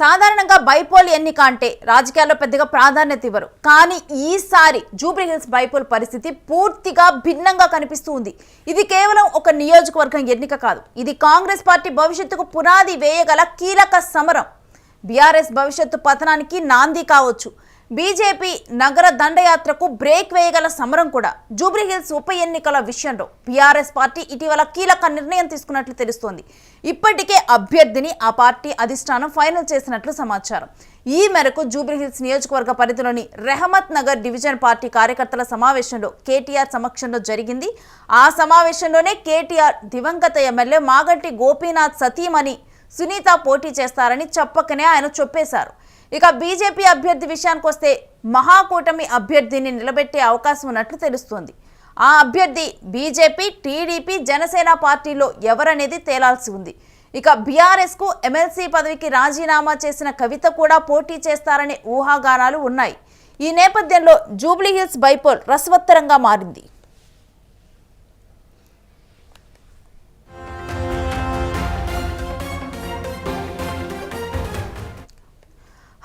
సాధారణంగా బైపోల్ ఎన్నిక అంటే రాజకీయాల్లో పెద్దగా ప్రాధాన్యత ఇవ్వరు. కానీ ఈసారి జూబ్లీ హిల్స్ బైపోల్ పరిస్థితి పూర్తిగా భిన్నంగా కనిపిస్తూ ఉంది. ఇది కేవలం ఒక నియోజకవర్గం ఎన్నిక కాదు. ఇది కాంగ్రెస్ పార్టీ భవిష్యత్తుకు పునాది వేయగల కీలక సమరం. బీఆర్ఎస్ భవిష్యత్తు పతనానికి నాంది కావచ్చు. బీజేపీ నగర దండయాత్రకు బ్రేక్ వేయగల సమరం కూడా జూబ్లీహిల్స్ ఉప ఎన్నికల విషయంలో బీఆర్ఎస్ పార్టీ ఇటీవల కీలక నిర్ణయం తీసుకున్నట్లు తెలుస్తోంది. ఇప్పటికే అభ్యర్థిని ఆ పార్టీ అధిష్టానం ఫైనల్ చేసినట్లు సమాచారం. ఈ మేరకు జూబ్లీహిల్స్ నియోజకవర్గ పరిధిలోని రెహమత్ నగర్ డివిజన్ పార్టీ కార్యకర్తల సమావేశంలో కేటీఆర్ సమక్షంలో జరిగింది. ఆ సమావేశంలోనే కేటీఆర్ దివంగత ఎమ్మెల్యే మాగంటి గోపీనాథ్ సతీమణి సునీత పోటీ చేస్తారని చెప్పకనే ఆయన చెప్పేశారు. ఇక బీజేపీ అభ్యర్థి విషయానికి వస్తే మహాకూటమి అభ్యర్థిని నిలబెట్టే అవకాశం ఉన్నట్లు తెలుస్తోంది. ఆ అభ్యర్థి బీజేపీ టీడీపీ జనసేన పార్టీలో ఎవరనేది తేలాల్సి ఉంది. ఇక బీఆర్ఎస్కు ఎమ్మెల్సీ పదవికి రాజీనామా చేసిన కవిత కూడా పోటీ చేస్తారనే ఊహాగానాలు ఉన్నాయి. ఈ నేపథ్యంలో జూబ్లీహిల్స్ బైపోల్ రసవత్తరంగా మారింది.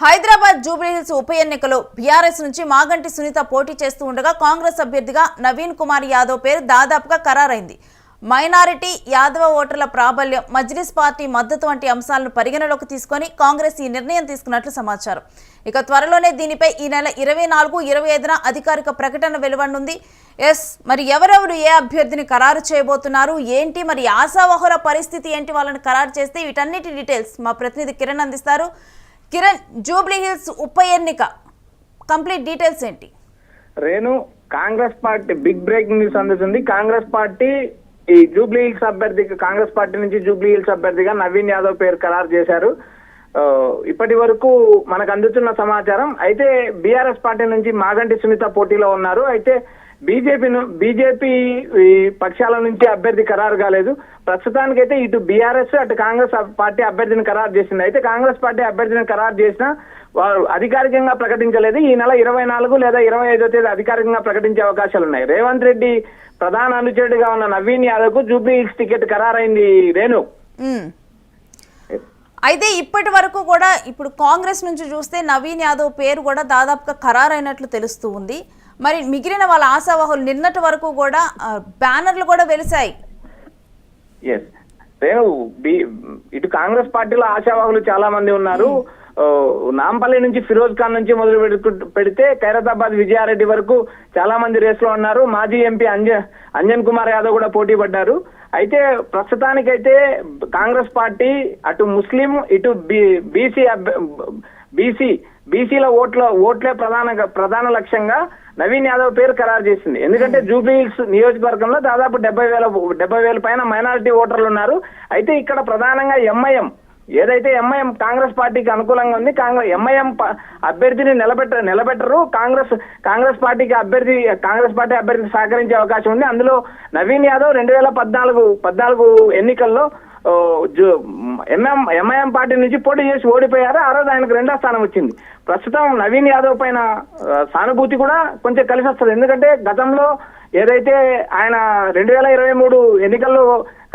హైదరాబాద్ జూబ్లీహిల్స్ ఉప ఎన్నికలో బీఆర్ఎస్ నుంచి మాగంటి సునీత పోటీ చేస్తూ ఉండగా కాంగ్రెస్ అభ్యర్థిగా నవీన్ కుమార్ యాదవ్ పేరు దాదాపుగా ఖరారైంది. మైనారిటీ యాదవ ఓటర్ల ప్రాబల్యం మజ్లిస్ పార్టీ మద్దతు వంటి అంశాలను పరిగణలోకి తీసుకొని కాంగ్రెస్ ఈ నిర్ణయం తీసుకున్నట్లు సమాచారం. ఇక త్వరలోనే దీనిపై ఈ నెల ఇరవై నాలుగు ఇరవై ఐదున అధికారిక ప్రకటన వెలువడనుంది. ఎస్ మరి ఎవరెవరు ఏ అభ్యర్థిని ఖరారు చేయబోతున్నారు? ఏంటి మరి ఆశావహుల పరిస్థితి ఏంటి? వాళ్ళని ఖరారు చేస్తే వీటన్నిటి డీటెయిల్స్ మా ప్రతినిధి కిరణ్ అందిస్తారు. కిరణ్ జూబ్లీ హిల్స్ ఉప ఎన్నిక. కంప్లీట్ డీటెయిల్స్ ఏంటి? Renu Congress party big breaking news అందుతుంది కాంగ్రెస్ పార్టీ ఈ జూబ్లీ హిల్స్ అభ్యర్థికి కాంగ్రెస్ పార్టీ నుంచి జూబ్లీ హిల్స్ అభ్యర్థిగా నవీన్ యాదవ్ పేరు ఖరారు చేశారు. ఇప్పటి వరకు మనకు అందుతున్న సమాచారం అయితే బీఆర్ఎస్ పార్టీ నుంచి మాగంటి సునీత పోటీలో ఉన్నారు. అయితే బీజేపీ బీజేపీ ఈ పక్షాల నుంచి అభ్యర్థి ఖరారు కాలేదు. ప్రస్తుతానికైతే ఇటు బీఆర్ఎస్ అటు కాంగ్రెస్ పార్టీ అభ్యర్థిని ఖరారు చేసింది. అయితే కాంగ్రెస్ పార్టీ అభ్యర్థిని ఖరారు చేసిన వారు అధికారికంగా ప్రకటించలేదు. ఈ నెల ఇరవై నాలుగు లేదా ఇరవై ఐదో తేదీ అధికారికంగా ప్రకటించే అవకాశాలు ఉన్నాయి. రేవంత్ రెడ్డి ప్రధాన అనుచరుడిగా ఉన్న నవీన్ యాదవ్కు జూబ్లీ హిల్స్ టికెట్ ఖరారైంది రేణు. అయితే ఇప్పటి వరకు కూడా ఇప్పుడు కాంగ్రెస్ నుంచి చూస్తే నవీన్ యాదవ్ పేరు కూడా దాదాపుగా ఖరారైనట్లు తెలుస్తూ ఉంది. మరి మిగిలిన వాళ్ళ ఆశావహులు నిన్నటి వరకు కూడా బ్యానర్లు కూడా వెలిశాయి. ఇటు కాంగ్రెస్ పార్టీలో ఆశావాహులు చాలా మంది ఉన్నారు ఓ, నాంపల్లి నుంచి ఫిరోజ్ ఖాన్ నుంచి మొదలు పెడితే ఖైరతాబాద్ విజయారెడ్డి వరకు చాలా మంది రేస్లో ఉన్నారు. మాజీ ఎంపీ అంజన్ అంజన్ కుమార్ యాదవ్ కూడా పోటీ పడ్డారు. అయితే ప్రస్తుతానికైతే కాంగ్రెస్ పార్టీ అటు ముస్లిం ఇటు బీసీ బీసీ బీసీల ఓట్ల ఓట్లే ప్రధాన ప్రధాన లక్ష్యంగా నవీన్ యాదవ్ పేరు ఖరారు చేసింది. ఎందుకంటే జూబ్లీ హిల్స్ నియోజకవర్గంలో దాదాపు డెబ్బై వేల డెబ్బై వేల పైన మైనారిటీ ఓటర్లు ఉన్నారు. అయితే ఇక్కడ ప్రధానంగా ఎంఐఎం ఏదైతే ఎంఐఎం కాంగ్రెస్ పార్టీకి అనుకూలంగా ఉంది కాంగ్రెస్ ఎంఐఎం అభ్యర్థిని నిలబెట్ట నిలబెట్టరు. కాంగ్రెస్ కాంగ్రెస్ పార్టీకి అభ్యర్థి కాంగ్రెస్ పార్టీ అభ్యర్థికి సహకరించే అవకాశం ఉంది. అందులో నవీన్ యాదవ్ రెండు వేల పద్నాలుగు పద్నాలుగు ఎన్నికల్లో ఎంఎం ఎంఐఎం పార్టీ నుంచి పోటీ చేసి ఓడిపోయారు? ఆ రోజు ఆయనకు రెండో స్థానం వచ్చింది. ప్రస్తుతం నవీన్ యాదవ్ పైన సానుభూతి కూడా కొంచెం కలిసి వస్తుంది. ఎందుకంటే గతంలో ఏదైతే ఆయన రెండు వేల ఇరవై మూడు ఎన్నికల్లో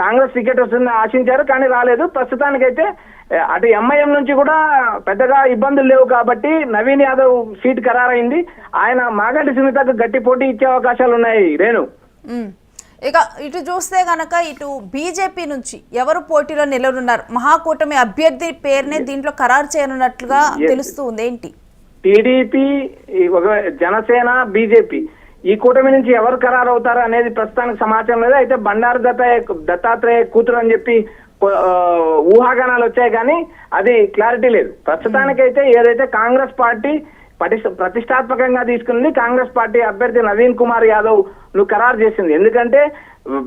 కాంగ్రెస్ టికెట్ వస్తుందని ఆశించారు కానీ రాలేదు. ప్రస్తుతానికైతే అటు ఎంఐఎం నుంచి కూడా పెద్దగా ఇబ్బందులు లేవు కాబట్టి నవీన్ యాదవ్ సీట్ ఖరారైంది. ఆయన మాగంటి సునీతకు గట్టి పోటీ ఇచ్చే అవకాశాలు ఉన్నాయి రేణు ఇక ఇటు చూస్తే గనక ఇటు బీజేపీ నుంచి ఎవరు పోటీలో నిలవనున్నారు? మహాకూటమి అభ్యర్థి పేరునే దీంట్లో ఖరారు చేయనున్నట్లుగా తెలుస్తూ ఉంది. ఏంటి? టీడీపీ జనసేన బీజేపీ ఈ కూటమి నుంచి ఎవరు ఖరారు అవుతారు అనేది ప్రస్తుతానికి సమాచారం లేదు. అయితే బండారు దత్తాయ దత్తాత్రేయ కూతురు అని చెప్పి ఊహాగానాలు వచ్చాయి కానీ అది క్లారిటీ లేదు. ప్రస్తుతానికైతే ఏదైతే కాంగ్రెస్ పార్టీ ప్రతిష్టాత్మకంగా తీసుకుంది కాంగ్రెస్ పార్టీ అభ్యర్థి నవీన్ కుమార్ యాదవ్ ను ఖరారు చేసింది. ఎందుకంటే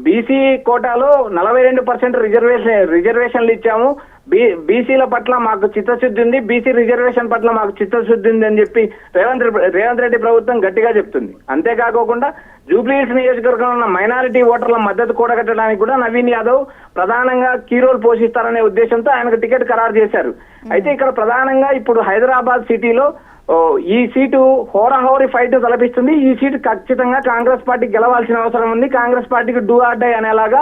బీసీ కోటాలో నలభై రెండు పర్సెంట్ రిజర్వేషన్ రిజర్వేషన్లు ఇచ్చాము. బీ బీసీల పట్ల మాకు చిత్తశుద్ధి ఉంది. బీసీ రిజర్వేషన్ పట్ల మాకు చిత్తశుద్ధి ఉంది అని చెప్పి రేవంత్ రెడ్డి రేవంత్ రెడ్డి ప్రభుత్వం గట్టిగా చెప్తుంది. అంతేకాకోకుండా జూబ్లీహిల్స్ నియోజకవర్గంలో ఉన్న మైనారిటీ ఓటర్ల మద్దతు కూడగట్టడానికి కూడా నవీన్ యాదవ్ ప్రధానంగా కీ రోల్ పోషిస్తారనే ఉద్దేశంతో ఆయనకు టికెట్ ఖరారు చేశారు. అయితే ఇక్కడ ప్రధానంగా ఇప్పుడు హైదరాబాద్ సిటీలో ఈ సీటు హోరాహోరీ ఫైట్ తలపిస్తుంది. ఈ సీటు ఖచ్చితంగా కాంగ్రెస్ పార్టీ గెలవాల్సిన అవసరం ఉంది. కాంగ్రెస్ పార్టీకి డూ ఆర్ డై అనేలాగా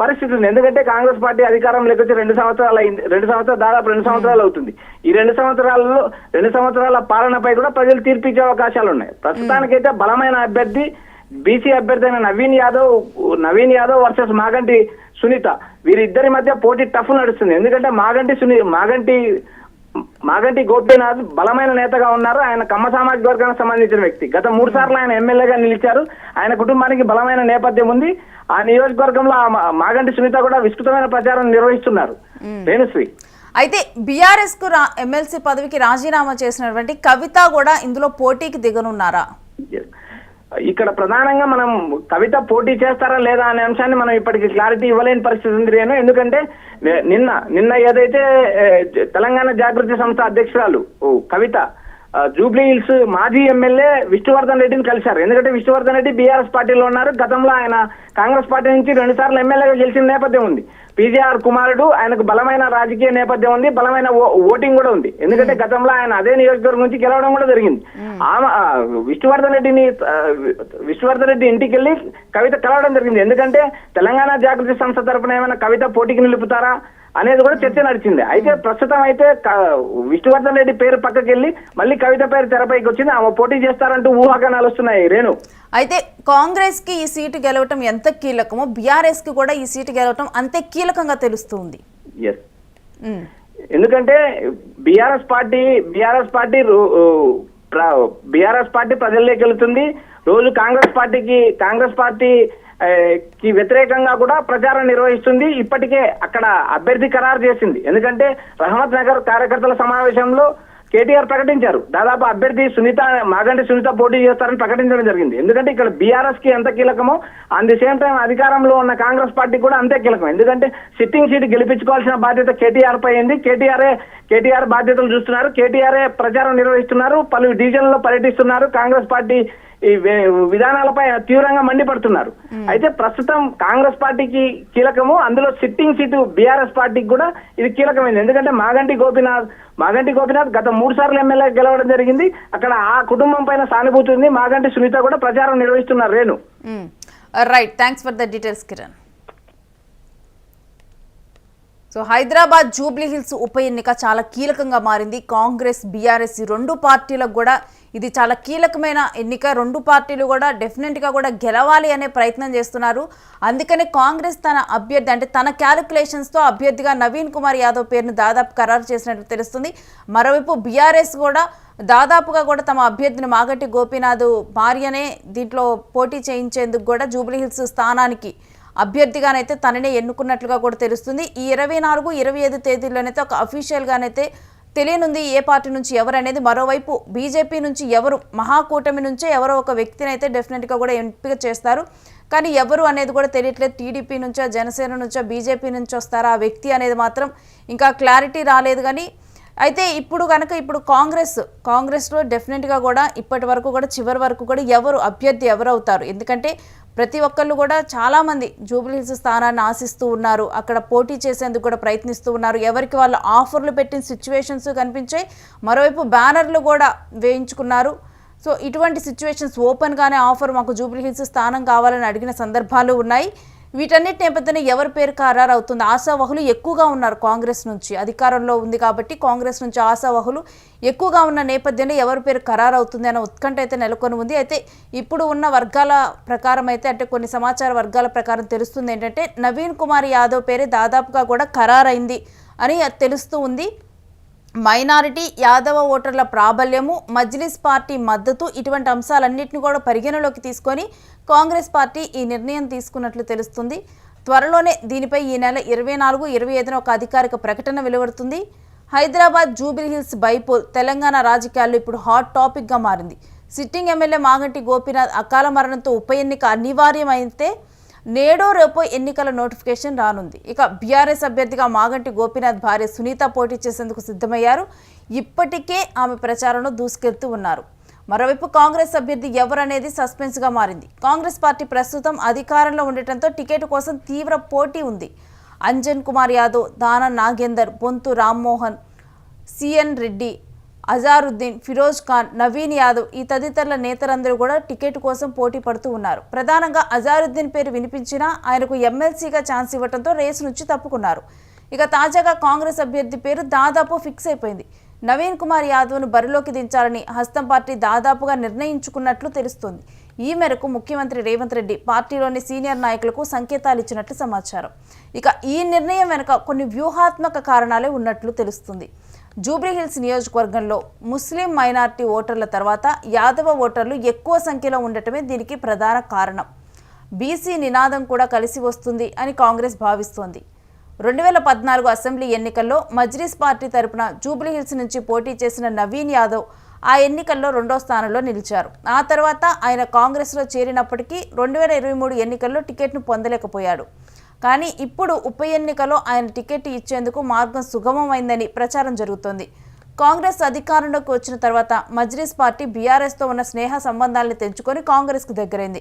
పరిస్థితి ఉంది. ఎందుకంటే కాంగ్రెస్ పార్టీ అధికారం లేకొచ్చి రెండు సంవత్సరాలు అయింది. రెండు సంవత్సరాలు దాదాపు రెండు సంవత్సరాలు అవుతుంది. ఈ రెండు సంవత్సరాలలో రెండు సంవత్సరాల పాలనపై కూడా ప్రజలు తీర్పిచ్చే అవకాశాలు ఉన్నాయి. ప్రస్తుతానికైతే బలమైన అభ్యర్థి బీసీ అభ్యర్థి అయిన నవీన్ యాదవ్ నవీన్ యాదవ్ వర్సెస్ మాగంటి సునీత. వీరిద్దరి మధ్య పోటీ టఫ్ నడుస్తుంది. ఎందుకంటే మాగంటి సునీ మాగంటి మాగంటి గోపీనాథ్ బలమైన నేతగా ఉన్నారు. ఆయన కమ్మ సామాజిక వర్గానికి సంబంధించిన వ్యక్తి. గత మూడు సార్లు ఆయన ఎమ్మెల్యేగా నిలిచారు. ఆయన కుటుంబానికి బలమైన నేపథ్యం ఉంది. ఆ నియోజకవర్గంలో మాగంటి సునీత కూడా విస్తృతమైన ప్రచారం నిర్వహిస్తున్నారు. రేణుశ్రీ అయితే బీఆర్ఎస్కు ఎమ్మెల్సీ పదవికి రాజీనామా చేసినటువంటి కవిత కూడా ఇందులో పోటీకి దిగనున్నారా? ఇక్కడ ప్రధానంగా మనం కవిత పోటీ చేస్తారా లేదా అనే అంశాన్ని మనం ఇప్పటికి క్లారిటీ ఇవ్వలేని పరిస్థితి ఉంది రేణు. ఎందుకంటే నిన్న నిన్న ఏదైతే తెలంగాణ జాగృతి సంస్థ అధ్యక్షురాలు ఓ, కవిత జూబ్లీ హిల్స్ మాజీ ఎమ్మెల్యే విష్ణువర్ధన్ రెడ్డిని కలిశారు. ఎందుకంటే విష్ణువర్ధన్ రెడ్డి బీఆర్ఎస్ పార్టీలో ఉన్నారు. గతంలో ఆయన కాంగ్రెస్ పార్టీ నుంచి రెండు సార్లు ఎమ్మెల్యేగా గెలిచిన నేపథ్యం ఉంది. పీజీఆర్ కుమారుడు ఆయనకు బలమైన రాజకీయ నేపథ్యం ఉంది. బలమైన ఓటింగ్ కూడా ఉంది. ఎందుకంటే గతంలో ఆయన అదే నియోజకవర్గం నుంచి గెలవడం కూడా జరిగింది. ఆమె ఆ, విష్ణువర్ధన్ రెడ్డిని విష్ణువర్ధన్ రెడ్డి ఇంటికి వెళ్ళి కవిత కలవడం జరిగింది. ఎందుకంటే తెలంగాణ జాగృతి సంస్థ తరపున ఏమైనా కవిత పోటీకి నిలుపుతారా? అనేది కూడా చర్చ నడిచింది. అయితే ప్రస్తుతం అయితే విష్ణువర్ధన్ రెడ్డి పేరు పక్కకి వెళ్ళి మళ్ళీ కవిత పేరు తెరపైకి వచ్చింది ఆమె పోటీ చేస్తారంటూ ఊహాగానాలు వస్తున్నాయి రేణు. అయితే కాంగ్రెస్కి ఈ సీటు గెలవటం ఎంత కీలకమో బీఆర్ఎస్కి కూడా ఈ సీటు గెలవటం అంతే కీలకంగా తెలుస్తుంది. ఎందుకంటే BRS party BRS party BRS party ప్రజల్లోకి వెళుతుంది. రోజు కాంగ్రెస్ పార్టీకి కాంగ్రెస్ పార్టీ కి వ్యతిరేకంగా కూడా ప్రచారం నిర్వహిస్తుంది. ఇప్పటికే అక్కడ అభ్యర్థి ఖరారు చేసింది. ఎందుకంటే రహమత్ నగర్ కార్యకర్తల సమావేశంలో కేటీఆర్ ప్రకటించారు. దాదాపు అభ్యర్థి సునీత మాగంటి సునీత పోటీ చేస్తారని ప్రకటించడం జరిగింది. ఎందుకంటే ఇక్కడ బీఆర్ఎస్కి ఎంత కీలకమో అన్ ది సేమ్ టైం అధికారంలో ఉన్న కాంగ్రెస్ పార్టీ కూడా అంతే కీలకం. ఎందుకంటే సిట్టింగ్ సీట్ గెలిపించుకోవాల్సిన బాధ్యత కేటీఆర్ పై అయింది కేటీఆర్ కేటీఆర్ బాధ్యతలు చూస్తున్నారు. కేటీఆర్ఏ ప్రచారం నిర్వహిస్తున్నారు. పలు డివిజన్లలో పర్యటిస్తున్నారు. కాంగ్రెస్ పార్టీ ఈ విధానాలపై తీవ్రంగా మండిపడుతున్నారు. అయితే ప్రస్తుతం కాంగ్రెస్ పార్టీకి కీలకము అందులో సిట్టింగ్ సీటు బీఆర్ఎస్ పార్టీకి కూడా ఇది కీలకమైంది. ఎందుకంటే మాగంటి గోపీనాథ్ మాగంటి గోపీనాథ్ గత మూడు సార్లు ఎమ్మెల్యే గెలవడం జరిగింది. అక్కడ ఆ కుటుంబం పైన సానుభూతి ఉంది. మాగంటి సునీత కూడా ప్రచారం నిర్వహిస్తున్నారు Renu. Right thanks for the details Kiran so Hyderabad Jubilee Hills ఉప ఎన్నిక చాలా కీలకంగా మారింది. కాంగ్రెస్ బీఆర్ఎస్ రెండు పార్టీలకు కూడా ఇది చాలా కీలకమైన ఎన్నిక. రెండు పార్టీలు కూడా డెఫినెట్గా కూడా గెలవాలి అనే ప్రయత్నం చేస్తున్నారు. అందుకనే కాంగ్రెస్ తన అభ్యర్థి అంటే తన క్యాలిక్యులేషన్స్తో అభ్యర్థిగా నవీన్ కుమార్ యాదవ్ పేరును దాదాపు ఖరారు చేసినట్టు తెలుస్తుంది. మరోవైపు బీఆర్ఎస్ కూడా దాదాపుగా కూడా తమ అభ్యర్థిని మాగట్టి గోపీనాథ్ భార్యనే దీంట్లో పోటీ చేయించేందుకు కూడా జూబ్లీహిల్స్ స్థానానికి అభ్యర్థిగానైతే తననే ఎన్నుకున్నట్లుగా కూడా తెలుస్తుంది. ఈ ఇరవై నాలుగు ఇరవై ఐదు తేదీల్లోనైతే ఒక అఫీషియల్గానైతే తెలియనుంది ఏ పార్టీ నుంచి ఎవరు అనేది మరోవైపు బీజేపీ నుంచి ఎవరు మహాకూటమి నుంచే ఎవరో ఒక వ్యక్తిని అయితే డెఫినెట్గా కూడా ఎంపిక చేస్తారు. కానీ ఎవరు అనేది కూడా తెలియట్లేదు. టీడీపీ నుంచో జనసేన నుంచో బీజేపీ నుంచి వస్తారా ఆ వ్యక్తి అనేది మాత్రం ఇంకా క్లారిటీ రాలేదు కానీ అయితే ఇప్పుడు కనుక ఇప్పుడు కాంగ్రెస్ కాంగ్రెస్లో డెఫినెట్గా కూడా ఇప్పటి వరకు కూడా చివరి వరకు కూడా ఎవరు అభ్యర్థి ఎవరు అవుతారు ఎందుకంటే ప్రతి ఒక్కళ్ళు కూడా చాలామంది జూబ్లీహిల్స్ స్థానాన్ని ఆశిస్తూ ఉన్నారు. అక్కడ పోటీ చేసేందుకు కూడా ప్రయత్నిస్తూ ఉన్నారు. ఎవరికి వాళ్ళు ఆఫర్లు పెట్టిన సిచ్యువేషన్స్ కనిపించాయి మరోవైపు బ్యానర్లు కూడా వేయించుకున్నారు. సో ఇటువంటి సిచ్యువేషన్స్ ఓపెన్గానే ఆఫర్ మాకు జూబ్లీహిల్స్ స్థానం కావాలని అడిగిన సందర్భాలు ఉన్నాయి. వీటన్నిటి నేపథ్యంలో ఎవరి పేరు ఖరారు అవుతుంది ఆశావహులు ఎక్కువగా ఉన్నారు కాంగ్రెస్ నుంచి. అధికారంలో ఉంది కాబట్టి కాంగ్రెస్ నుంచి ఆశావహులు ఎక్కువగా ఉన్న నేపథ్యంలో ఎవరి పేరు ఖరారు అవుతుంది అనే ఉత్కంఠ అయితే నెలకొని ఉంది. అయితే ఇప్పుడు ఉన్న వర్గాల ప్రకారం అయితే అంటే కొన్ని సమాచార వర్గాల ప్రకారం తెలుస్తుంది ఏంటంటే నవీన్ కుమార్ యాదవ్ పేరే దాదాపుగా కూడా ఖరారైంది అని తెలుస్తూ ఉంది. మైనారిటీ యాదవ ఓటర్ల ప్రాబల్యము మజ్లిస్ పార్టీ మద్దతు ఇటువంటి అంశాలన్నింటినీ కూడా పరిగణలోకి తీసుకొని కాంగ్రెస్ పార్టీ ఈ నిర్ణయం తీసుకున్నట్లు తెలుస్తుంది. త్వరలోనే దీనిపై ఈ నెల ఇరవై నాలుగు ఇరవై ఐదున ఒక అధికారిక ప్రకటన వెలువడుతుంది. హైదరాబాద్ జూబిలీహిల్స్ బైపోల్ తెలంగాణ రాజకీయాల్లో ఇప్పుడు హాట్ టాపిక్గా మారింది. సిట్టింగ్ ఎమ్మెల్యే మాగంటి గోపీనాథ్ అకాల మరణంతో ఉప ఎన్నిక అనివార్యమైతే నేడో రేపో ఎన్నికల నోటిఫికేషన్ రానుంది. ఇక బీఆర్ఎస్ అభ్యర్థిగా మాగంటి గోపీనాథ్ భార్య సునీత పోటీ చేసేందుకు సిద్ధమయ్యారు. ఇప్పటికే ఆమె ప్రచారంలో దూసుకెళ్తూ ఉన్నారు. మరోవైపు కాంగ్రెస్ అభ్యర్థి ఎవరనేది సస్పెన్స్గా మారింది. కాంగ్రెస్ పార్టీ ప్రస్తుతం అధికారంలో ఉండటంతో టికెట్ కోసం తీవ్ర పోటీ ఉంది. అంజన్ కుమార్ యాదవ్ దానా నాగేందర్ బొంతు రామ్మోహన్ సిఎన్ రెడ్డి అజారుద్దీన్ ఫిరోజ్ ఖాన్ నవీన్ యాదవ్ ఈ తదితరుల నేతలందరూ కూడా టికెట్ కోసం పోటీ పడుతూ ఉన్నారు. ప్రధానంగా అజారుద్దీన్ పేరు వినిపించినా ఆయనకు ఎమ్మెల్సీగా ఛాన్స్ ఇవ్వడంతో రేసు నుంచి తప్పుకున్నారు. ఇక తాజాగా కాంగ్రెస్ అభ్యర్థి పేరు దాదాపు ఫిక్స్ అయిపోయింది. నవీన్ కుమార్ యాదవ్ను బరిలోకి దించాలని హస్తం పార్టీ దాదాపుగా నిర్ణయించుకున్నట్లు తెలుస్తోంది. ఈ మేరకు ముఖ్యమంత్రి రేవంత్ రెడ్డి పార్టీలోని సీనియర్ నాయకులకు సంకేతాలు ఇచ్చినట్లు సమాచారం. ఇక ఈ నిర్ణయం వెనుక కొన్ని వ్యూహాత్మక కారణాలే ఉన్నట్లు తెలుస్తుంది. జూబ్లీహిల్స్ నియోజకవర్గంలో ముస్లిం మైనార్టీ ఓటర్ల తర్వాత యాదవ ఓటర్లు ఎక్కువ సంఖ్యలో ఉండటమే దీనికి ప్రధాన కారణం. బీసీ నినాదం కూడా కలిసి వస్తుంది అని కాంగ్రెస్ భావిస్తోంది. రెండు వేల పద్నాలుగు అసెంబ్లీ ఎన్నికల్లో మజ్లిస్ పార్టీ తరపున జూబ్లీహిల్స్ నుంచి పోటీ చేసిన నవీన్ యాదవ్ ఆ ఎన్నికల్లో రెండో స్థానంలో నిలిచారు. ఆ తర్వాత ఆయన కాంగ్రెస్లో చేరినప్పటికీ రెండు వేల ఇరవై మూడు ఎన్నికల్లో టికెట్ను పొందలేకపోయాడు. కానీ ఇప్పుడు ఉప ఎన్నికలో ఆయన టికెట్ ఇచ్చేందుకు మార్గం సుగమమైందని ప్రచారం జరుగుతోంది. కాంగ్రెస్ అధికారంలోకి వచ్చిన తర్వాత మజ్లిస్ పార్టీ బీఆర్ఎస్తో ఉన్న స్నేహ సంబంధాలను తెంచుకొని కాంగ్రెస్కు దగ్గరైంది.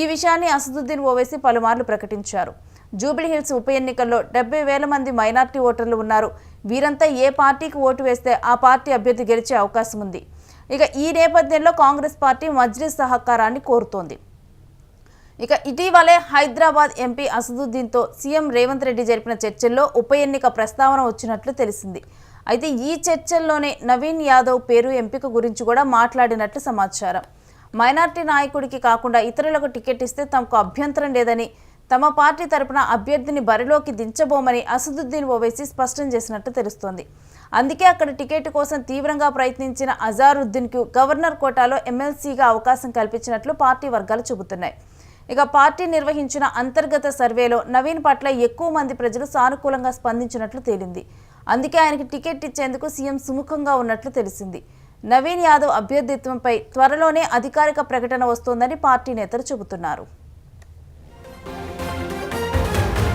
ఈ విషయాన్ని అసదుద్దీన్ ఓవైసీ పలుమార్లు ప్రకటించారు. జూబ్లీహిల్స్ ఉప ఎన్నికల్లో డెబ్బై వేల మంది మైనార్టీ ఓటర్లు ఉన్నారు. వీరంతా ఏ పార్టీకి ఓటు వేస్తే ఆ పార్టీ అభ్యర్థి గెలిచే అవకాశం ఉంది. ఇక ఈ నేపథ్యంలో కాంగ్రెస్ పార్టీ మజ్లిస్ సహకారాన్ని కోరుతోంది. ఇక ఇటీవలే హైదరాబాద్ ఎంపీ అసదుద్దీన్తో సీఎం రేవంత్ రెడ్డి జరిపిన చర్చల్లో ఉప ఎన్నిక ప్రస్తావన వచ్చినట్లు తెలిసింది. అయితే ఈ చర్చల్లోనే నవీన్ యాదవ్ పేరు ఎంపిక గురించి కూడా మాట్లాడినట్లు సమాచారం. మైనార్టీ నాయకుడికి కాకుండా ఇతరులకు టికెట్ ఇస్తే తమకు అభ్యంతరం లేదని తమ పార్టీ తరపున అభ్యర్థిని బరిలోకి దించబోమని అసదుద్దీన్ ఓవైసీ స్పష్టం చేసినట్టు తెలుస్తోంది. అందుకే అక్కడ టికెట్ కోసం తీవ్రంగా ప్రయత్నించిన అజారుద్దీన్కు గవర్నర్ కోటాలో ఎమ్మెల్సీగా అవకాశం కల్పించినట్లు పార్టీ వర్గాలు చెబుతున్నాయి. ఇక పార్టీ నిర్వహించిన అంతర్గత సర్వేలో నవీన్ పట్ల ఎక్కువ మంది ప్రజలు సానుకూలంగా స్పందించినట్లు తేలింది. అందుకే ఆయనకి టికెట్ ఇచ్చేందుకు సీఎం సుముఖంగా ఉన్నట్లు తెలిసింది. నవీన్ యాదవ్ అభ్యర్థిత్వంపై త్వరలోనే అధికారిక ప్రకటన వస్తోందని పార్టీ నేతలు చెబుతున్నారు.